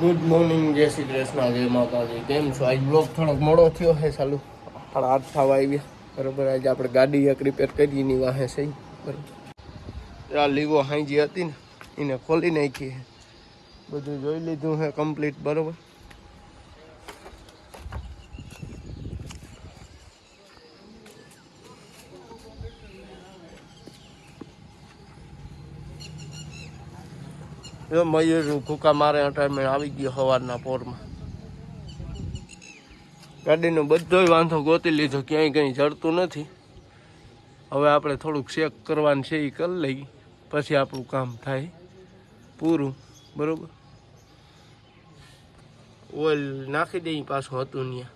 Good morning જય શ્રી કૃષ્ણ, જય માતાજી. કેમ છો? આજ બ્લોગ થોડોક મોડો થયો છે ચાલુ. સાડા આઠ થવા આવ્યા. બરાબર, આજે આપણે ગાડી એક રિપેર કરી એની વાહે સહી બરાબર. આ લીવો હાંજી હતી ને, એને ખોલી નાખી બધું જોઈ લીધું છે કમ્પ્લીટ બરોબર. જો મયુર ભૂકા મારે અટાઈમે આવી ગયો સવારના પોરમાં. ગાડીનો બધોય વાંધો ગોતી લીધો, ક્યાંય કંઈ જડતું નથી. હવે આપણે થોડુંક ચેક કરવાનું છે એ કરી લઈ પછી આપણું કામ થાય. પૂરું, બરોબર? ઓઇલ નાખી દઈ પાછું હતું ત્યાં.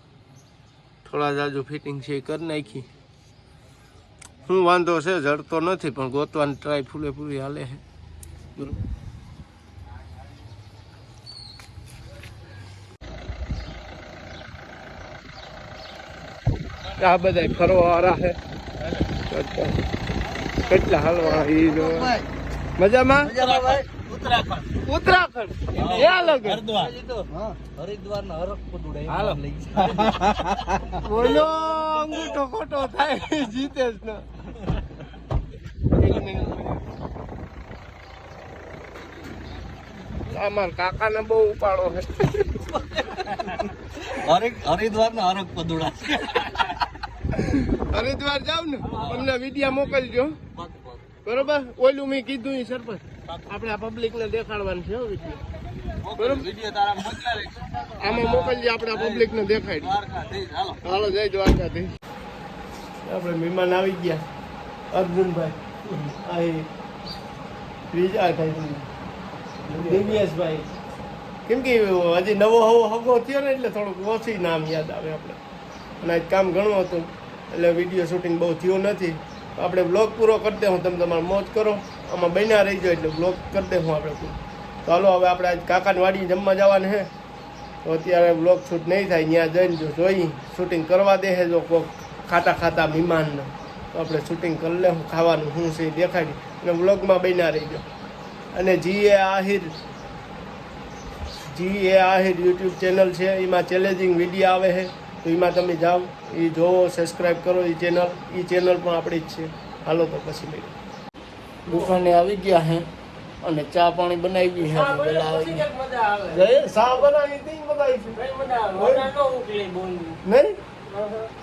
થોડા જાજુ ફિટિંગ છે એ કરી નાખી શું વાંધો છે? જડતો નથી, પણ ગોતવાની ટ્રાય ફૂલે પૂરી હાલે છે. બરોબર? આ બધા ફરવા વાળા છે. કેટલા હાલવા ઈ જો. મજામાં? ઉત્તરાખંડ. ક્યાં લગન હરિદ્વાર. ના હરક પદુડા હાલો. બોલો અંગૂઠો ખોટો થાય જીતેશ નો. અમાર કાકા ને બહુ ઉપાડો છે. હરિદ્વાર નો હરક પદુડા હરિદ્વાર જાવ ને તમને વિડિયા મોકલજો. બરોબર? ઓલું મેં કીધું એ સરપંચ. આપણે આ પબ્લિક ને દેખાડવાનું છે આમાં મોકલજે, આપણે આ પબ્લિક ને દેખાડી. હાલો, જય દ્વારકાથી આપણે મહેમાન આવી ગયા. અર્જુનભાઈ ત્રીજા થાય દિવ્યેશભાઈ. કેમ કે હજી નવો હવો હગો થયો ને એટલે થોડુંક ઓછી નામ યાદ આવે આપણે. અને આજ કામ ઘણું હતું. એટલે વીડિયો શૂટિંગ બહુ થયું નથી. આપણે બ્લોગ પૂરો કરી દે, હું તમે તમારે મોજ કરો. આમાં બન્યા રહી જાય એટલે બ્લોગ કરી દે હું આપણે ચાલો હવે આપણે આજ કાકાની વાડી જમવા જવાનું છે. તો અત્યારે બ્લોગ શૂટ નહીં થાય, ત્યાં જઈને જો જોઈ શૂટિંગ કરવા દે છે જો કોક ખાતા ખાતા મહેમાનને. તો આપણે શૂટિંગ કરી લે, હું ખાવાનું શું છે દેખાડી. અને બ્લોગમાં બન્યા રહી ગયો અને G A Ahir, G A Ahir YouTube channel છે, એમાં ચેલેન્જિંગ વીડિયો આવે છે. તો એમાં તમે જાઓ એ જોવો સબસ્ક્રાઈબ કરો એ ચેનલ એ ચેનલ પણ આપણી જ છે. હાલો તો પછી લઈ દુકાને આવી ગયા હે અને ચા પાણી બનાવી હે. પેલા આવી. ગયા જય સા બનાવી તી બનાવી નહીં?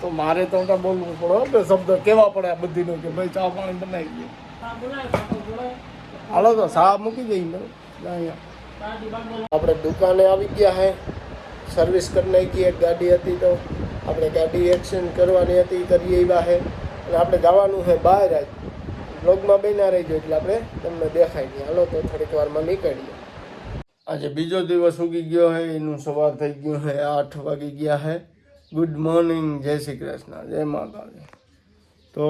તો મારે તો તો બોલવું પડે બે શબ્દ કેવા પડે આ બધીનો કે ભાઈ ચા પાણી બનાવી દે. હાલો તો સા મૂકી દઈ ને અહીંયા. આપણે દુકાને આવી ગયા હે. સર્વિસ કરી નાખી એક ગાડી હતી તો આપણે ગાડી એક્સચેન્જ કરવાની હતી એ કરી હે. અને આપણે જવાનું છે બહાર આજ. બ્લોગમાં બેના રહી એટલે આપણે તમને દેખાય નહીં. હાલો તો થોડીક વારમાં નીકળીએ. આજે બીજો દિવસ ઉગી ગયો છે એનું સવાર થઈ ગયું છે આઠ વાગી ગયા છે ગુડ મોર્નિંગ જય શ્રી કૃષ્ણ. જય માતાજી તો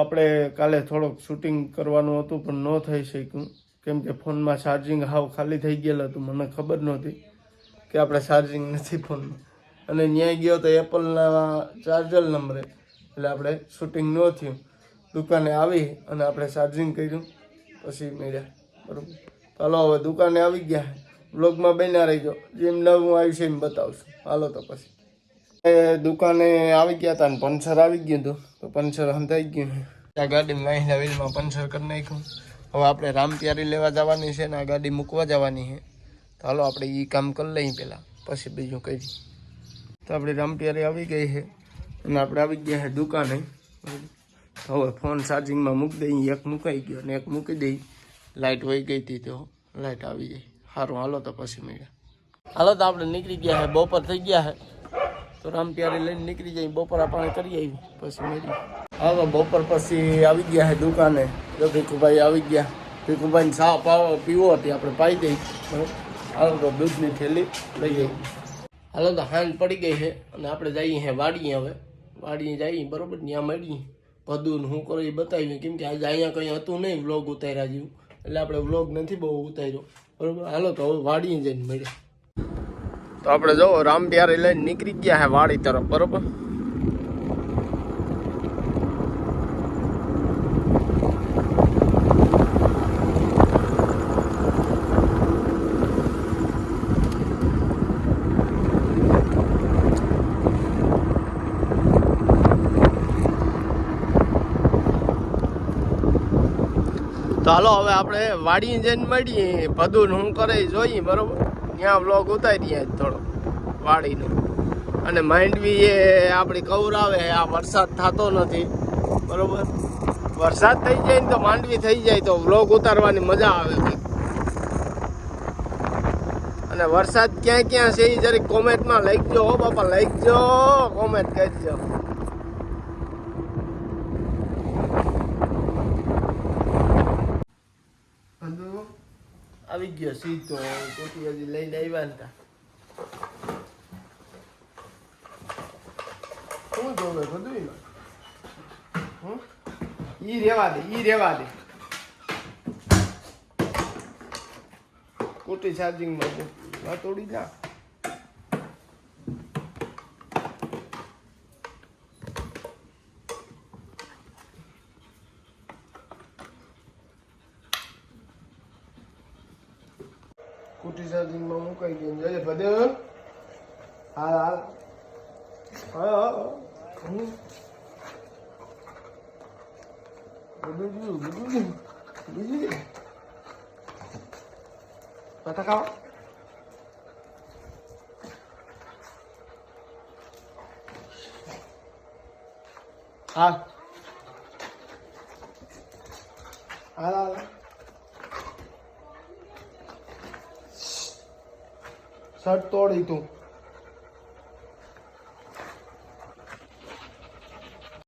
આપણે કાલે થોડોક શૂટિંગ કરવાનું હતું, પણ ન થઈ શક્યું. કેમ કે ફોનમાં ચાર્જિંગ હાવ ખાલી થઈ ગયેલું હતું, મને ખબર નહોતી. કે આપણે ચાર્જિંગ નથી ફોનમાં અને ત્યાં ગયો તો એપલના ચાર્જર નંબરે એટલે આપણે શૂટિંગ ન થયું. દુકાને આવી અને આપણે ચાર્જિંગ કર્યું. પછી મળ્યા. બરાબર. ચાલો હવે દુકાને આવી ગયા. બ્લોગમાં બેના રહી ગયો જેમ નવું આવ્યું છે એમ બતાવશું. હાલો તો પછી. દુકાને આવી ગયા હતા ને પંચર આવી ગયું હતું. તો પંચર હંતાઈ ગયું. આ ગાડી મહિલા વીલમાં પંચર કરી નાખ્યું. હવે આપણે રામપ્યારી લેવા જવાની છે ને આ ગાડી મૂકવા જવાની છે. તો હાલો, આપણે એ કામ કરી લઈએ પહેલાં, પછી બીજું કરી તો આપણે રામપિયારે આવી ગઈ છે, અને આપણે આવી ગયા છે દુકાને. હવે ફોન ચાર્જિંગમાં મૂકી દઈએ, એક મૂકાઈ ગયો અને એક મૂકી દઈ લાઇટ વહી ગઈ હતી તો લાઇટ આવી જાય સારું હાલો તો પછી મળ્યા. હાલો તો આપણે નીકળી ગયા છે, બપોર થઈ ગયા છે. તો રામપિયારે લઈને નીકળી જાય બપોર આપણે કરી આવી પછી મળી હવે બપોર પછી આવી ગયા છે દુકાને. તો ભીખુભાઈ આવી ગયા. ભીખુભાઈને પાવો પીવો હતી, આપણે પાઈ દઈ બરાબર હાલો તો દૂધની થેલી લઈ જઈએ હાલો તો હાંજ પડી ગઈ છે અને આપણે જઈએ હે વાડીએ હવે. વાડીએ જઈએ, બરોબર? ત્યાં મળીએ. ભદું હું કરો એ બતાવીએ કેમ કે આજે અહીંયા કંઈ હતું નહીં વ્લોગ ઉતાર્યા જેવું. એટલે આપણે વ્લોગ નથી બહુ ઉતાર્યો. બરોબર? હાલો તો હવે વાડીએ જઈને મળીએ. તો આપણે જો રામ પ્યારે લઈને નીકળી ગયા હે વાડી તરફ, બરોબર? તો હાલો, હવે આપણે વાડી જઈને મળીએ. બધું હું કરે જોઈએ, બરોબર? ત્યાં બ્લોગ ઉતારીએ થોડો, વાડીનો. અને માંડવી એ આપણી કવરાવે આ વરસાદ થતો નથી, બરોબર? વરસાદ થઈ જાય ને તો માંડવી થઈ જાય, તો વ્લોગ ઉતારવાની મજા આવે. અને વરસાદ ક્યાં ક્યાં છે એ જરીક કોમેન્ટમાં લખજો હો બાપા, લખજો કોમેન્ટ કરજો. આવી ગયો સીધો કોટી હજી લઈને આવ્યા હતા. શું જોવે બધું એમાં? ઈ રેવા દે ઈ રેવા દે. કોટી ચાર્જિંગમાં તોડી ના કુટી ચાર્જિંગમાં મુકાઈ ગયું જજે બધે હાલ હાલ હા હા. હમ. બધું જોયું બધું જોયું. બીજું જોયું. પતા ખાવા? હા હાલ હાલ શર્ટ તોડી તું.